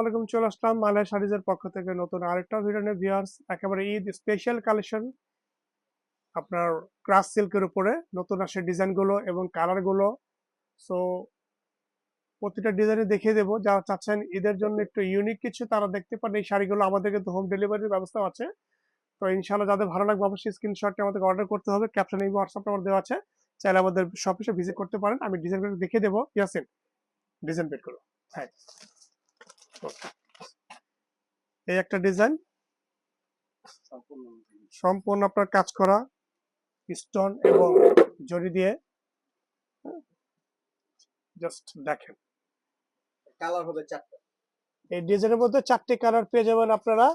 আলাইকুম চলে আসলাম। পক্ষ থেকে নতুন আরেকটা একেবারে ঈদ স্পেশাল কালেকশন আপনার সিল্কের উপরে নতুন ডিজাইনগুলো এবং কালারগুলো সো প্রতিটা দেখিয়ে দেবো। চাচ্ছেন ঈদের জন্য একটু ইউনিক কিছু, তারা দেখতে পারেন এই শাড়িগুলো। আমাদের কিন্তু হোম ডেলিভারির ব্যবস্থা আছে। তো ইনশাআল্লাহ যাদের ভালো লাগবে অবশ্যই স্ক্রিনশটটি আমাদের অর্ডার করতে হবে। ক্যাপশন এই হোয়াটসঅ্যাপ নাম্বার দেওয়া আছে। চাইলে আমাদের শপে ভিজিট করতে পারেন। আমি ডিজাইনগুলো দেখিয়ে দেবো। ডিজাইন করো। হ্যাঁ. এই একটা ডিজাইন। সম্পূর্ণ আপনার কাজ করা স্টোন এবং জড়ি দিয়ে। জাস্ট দেখেন। কালার হবে চারটা। এই ডিজাইনের মধ্যে চারটি কালার পেয়ে যাবেন আপনারা।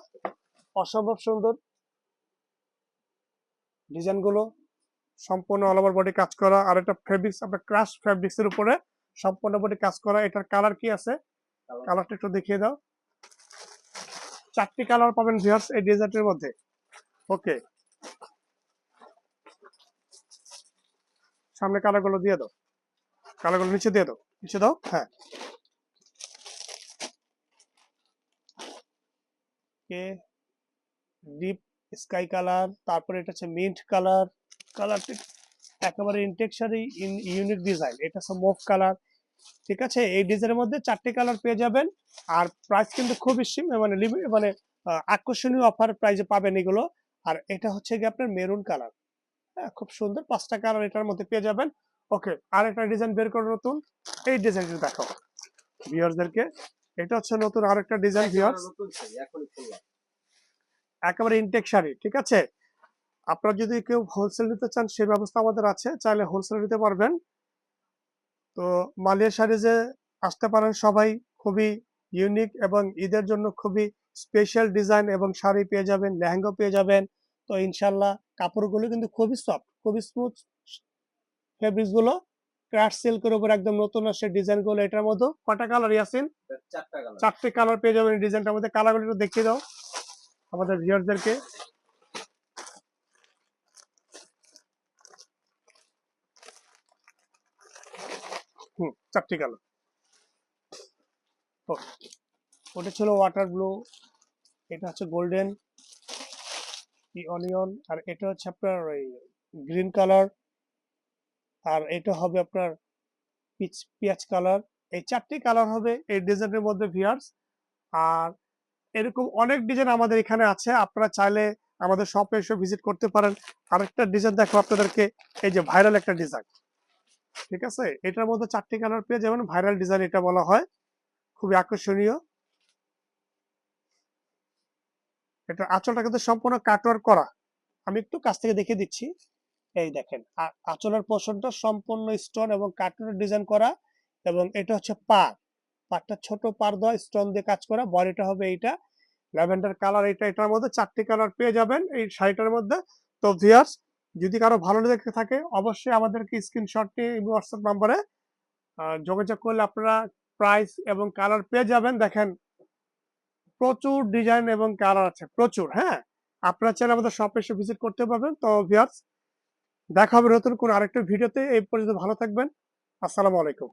অসম্ভব সুন্দর। ডিজাইনগুলো সম্পূর্ণ অল ওভার বডি কাজ করা। আর এটা ফেব্রিক্স আপনার ক্রাশ ফেব্রিক্স এর উপরে সম্পূর্ণ বডি কাজ করা এটার কালার কি আছে? কালারটা একটু দেখিয়ে দাও। চারটি কালার পাবেন ভিউয়ার্স এই ডিজাইনের মধ্যে। ওকে সামনে কালারগুলো দিয়ে দাও। কালারগুলো নিচে দিয়ে দাও। নিচে দাও? হ্যাঁ। কে ডিপ স্কাই কালার তারপরে এটা হচ্ছে মিন্ট কালার কালারটি একেবারে ইনটেক্সারি ইউনিক ডিজাইন এটা হচ্ছে মুভ কালার ঠিক আছে? এই ডিজাইনের মধ্যে চারটি কালার পেয়ে যাবেন। আর প্রাইস কিন্তু খুবই সিম মানে মানে আকর্ষণীয় অফার প্রাইসে পাবেন এগুলো। আর এটা হচ্ছে গিয়ে আপনার মেরুন কালার হ্যাঁ খুব সুন্দর। পাঁচটা কালার এটার মধ্যে পেয়ে যাবেন। ওকে আর একটা ডিজাইন বের করে নতুন। এই ডিজাইনটি দেখো। ভিউয়ার্সদেরকে এটা হচ্ছে নতুন আরেকটা ডিজাইন ভিউয়ার্স শাড়ি একেবারে ইনটেক শাড়ি ঠিক আছে? আপনারা যদি কেউ হোলসেল নিতে চান সেই ব্যবস্থা আমাদের আছে। চাইলে হোলসেল নিতে পারবেন। তো মালিয়া শাড়িজে আসতে পারেন সবাই খুবই ইউনিক এবং ঈদের জন্য খুবই স্পেশাল ডিজাইন এবং শাড়ি পেয়ে যাবেন লেহেঙ্গা পেয়ে যাবেন। তো ইনশাল্লাহ কাপড়গুলো কিন্তু খুবই সফট খুবই স্মুথ ফেব্রিক্সগুলো ক্রাশ সিল্কের উপর একদম নতুন আসে ডিজাইনগুলো। এটার মধ্যে কটা কালার ইয়াসিন চারটে কালার পেয়ে যাবেন ডিজাইনটার মধ্যে। কালারগুলো একটু দেখিয়ে দাও। আমাদের ভিউয়ারদেরকে হুম, চারটি কালার। ওটা ছিল ওয়াটার ব্লু এটা হচ্ছে গোল্ডেন অনিয়ন আর এটা হচ্ছে আপনার ওই গ্রিন কালার আর এটা হবে আপনার পিচ, পেঁয়াজ কালার এই চারটি কালার হবে এই ডিজাইনের মধ্যে ভিয়ার্স আর এরকম অনেক ডিজাইন আমাদের এখানে আছে। আপনারা চাইলে আমাদের শপে এসে ভিজিট করতে পারেন। আরেকটা ডিজাইন দেখো আপনাদেরকে। এই যে ভাইরাল একটা ডিজাইন ঠিক আছে? এটার মধ্যে চারটি কালার পেয়ে যাবেন। ভাইরাল ডিজাইন এটা বলা হয়। খুবই আকর্ষণীয়। এটা আঁচলটা কিন্তু সম্পূর্ণ কাটওয়ার করা। আমি একটু কাছ থেকে দেখিয়ে দিচ্ছি। এই দেখেন আঁচলের পোর্শনটা সম্পূর্ণ স্টোন এবং কাটওয়ার ডিজাইন করা এবং এটা হচ্ছে পার পাটটা ছোট পার দেওয়া স্টোন দিয়ে কাজ করা। বডিটা হবে এইটা। ল্যাভেন্ডার কালার এটা, এটার মধ্যে চারটি কালার পেয়ে যাবেন। এই শাড়িটার মধ্যে তো ভিয়ার্স যদি কারও ভালো লেগে থাকে, অবশ্যই আমাদেরকে স্ক্রিনশটটি হোয়াটসঅ্যাপ নাম্বারে যোগাযোগ করলে আপনারা প্রাইস এবং কালার পেয়ে যাবেন। দেখেন, প্রচুর ডিজাইন এবং কালার আছে, প্রচুর হ্যাঁ? আপনারা চাইলে আমাদের শপে এসে ভিজিট করতে পারবেন। তো ভিয়ার্স দেখা হবে নতুন কোন আরেকটা ভিডিওতে এই পর্যন্ত ভালো থাকবেন। আসসালামু আলাইকুম।